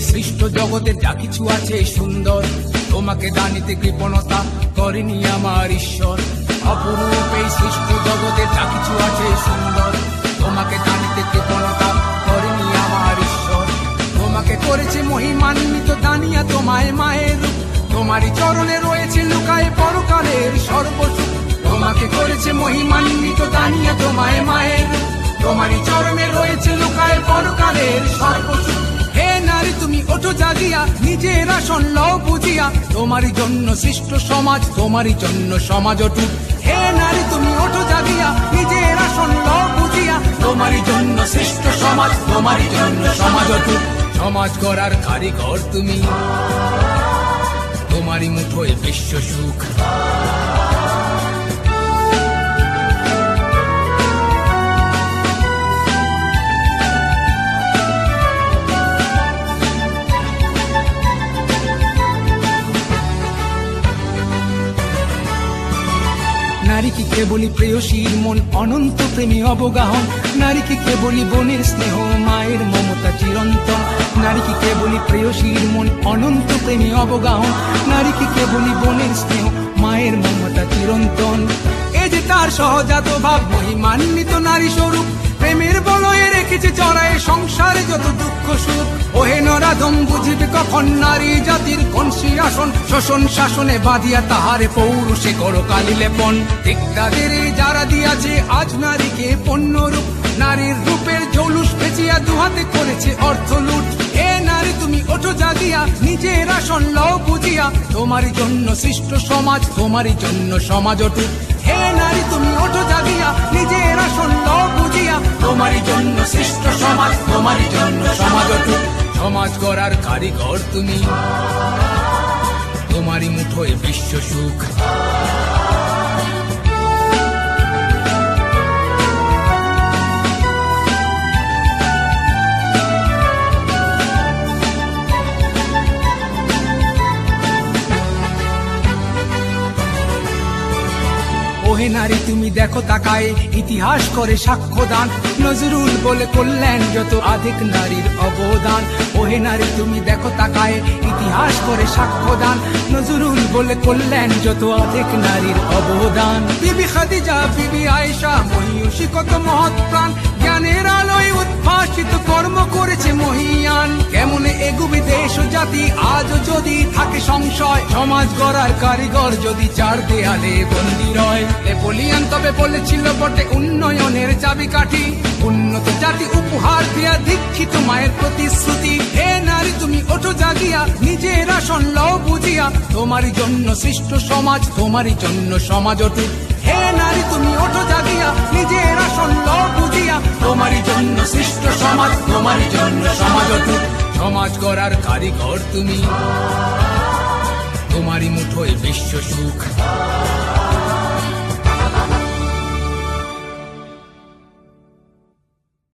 সৃষ্ট জগতের যা কিছু আছে সুন্দর। তোমাকে দানিতে কৃপণতা করেনি আমার ঈশ্বর। অপরূপ সৃষ্ট জগতের যা কিছু আছে সুন্দর। তোমাকে দানিতে কৃপণতা করেনি আমার ঈশ্বর। তোমাকে করেছে মহিমান্বিত দানিয়া তোমায় মায়ের তোমারই চরণে রয়েছে লুকায় পরকালের সর্বসুখ। তোমাকে করেছে মহিমান্বিত দানিয়া তোমায় মায়ের তোমারই চরণে রয়েছে লুকায় পরকালের তুমি ওঠো জাগিয়া, নিজের আসন লও বুঝিয়া। তোমারই জন্য সৃষ্ট সমাজ তোমারই জন্য সমাজ অটুট। হে নারী, তুমি ওঠো জাগিয়া, নিজের আসন লও বুঝিয়া। তোমারই জন্য সৃষ্ট সমাজ তোমারই জন্য সমাজ অটুট। সমাজ গড়ার কারিগর তুমি। তোমারই মুঠোয় বিশ্ব সুখ। নারীকে কেবলই প্রেয়সীর মন অনন্ত, প্রেমী অবগাহন। নারীকে কেবলই বোনের স্নেহ, মায়ের মমতা চিরন্তন। নারীকে কেবলই প্রেয়সীর মন অনন্ত, প্রেমী অবগাহন। নারীকে কেবলই বোনের স্নেহ, মায়ের মমতা চিরন্তন। এ যে তার সহজাত ভাব, মহিমান্বিত নারী স্বরূপ বলয়ে রেখেছে সংসারে যত দুঃখ সুখ। ওহে নরাধম, বুঝিবে কখন নারী জাতির কোন শোষণ শাসনে বাঁধিয়া তাহারে পৌরুষে করো লেপন। দিকদাদের যারা দিয়াছে, আজ নারীকে পণ্য রূপ নারীর রূপের জৌলুস বেচিয়া দুহাতে করেছে অর্থ লুট। এ নারী, তুমি ওঠো জাগিয়া নিজের আসন লও বুঝিয়া। তোমারই জন্য সৃষ্ট সমাজ, তোমারই জন্য সমাজ অটুট। হে নারী, তুমি সৃষ্ট সমাজ তোমারই জন্য সমাজ সমাজ করার কারিগর তুমি। তোমারই মুঠোয় বিশ্ব সুখ। ওহে নারী, তুমি দেখো তাকায়, ইতিহাস করে সাক্ষ্যদান। নজরুল বলে কল্যাণ যত আধিক নারীর অবদান। ওহে নারী, তুমি দেখো তাকায়, ইতিহাস করে সাক্ষ্যদান। নজরুল বলে কল্যাণ যত আধিক নারীর অবদান। বিবি খাদিজা, বিবি আয়েশা মহিষী কত মহৎ প্রাণ। জ্ঞানের আলোয় উদ্ভাসিত কর্ম করেছে এগুবি জাতি, আজও যদি থাকে সংশয়, সমাজ গড়ার কারিগর যদি চার দেয়ালে বন্দি রয়। নেপোলিয়ান তবে বলেছিল বটে উন্নয়নের চাবিকাঠি। উন্নত জাতি উপহার দিয়া দীক্ষিত মায়ের প্রতিশ্রুতি। হে নারী, তুমি ওঠো জাগিয়া, নিজের আসন লও বুঝিয়া। তোমারই জন্য সৃষ্ট সমাজ, তোমারই জন্য সমাজ অটুট। হে নারী, তুমি ওঠো জাগিয়া, নিজের আসন লও বুঝিয়া। তোমারই জন্য সৃষ্ট সমাজ, তোমারই জন্য সমাজ অটুট। সমাজ করার কারিগর তুমি। তোমারই মুঠোয় বিশ্ব সুখ।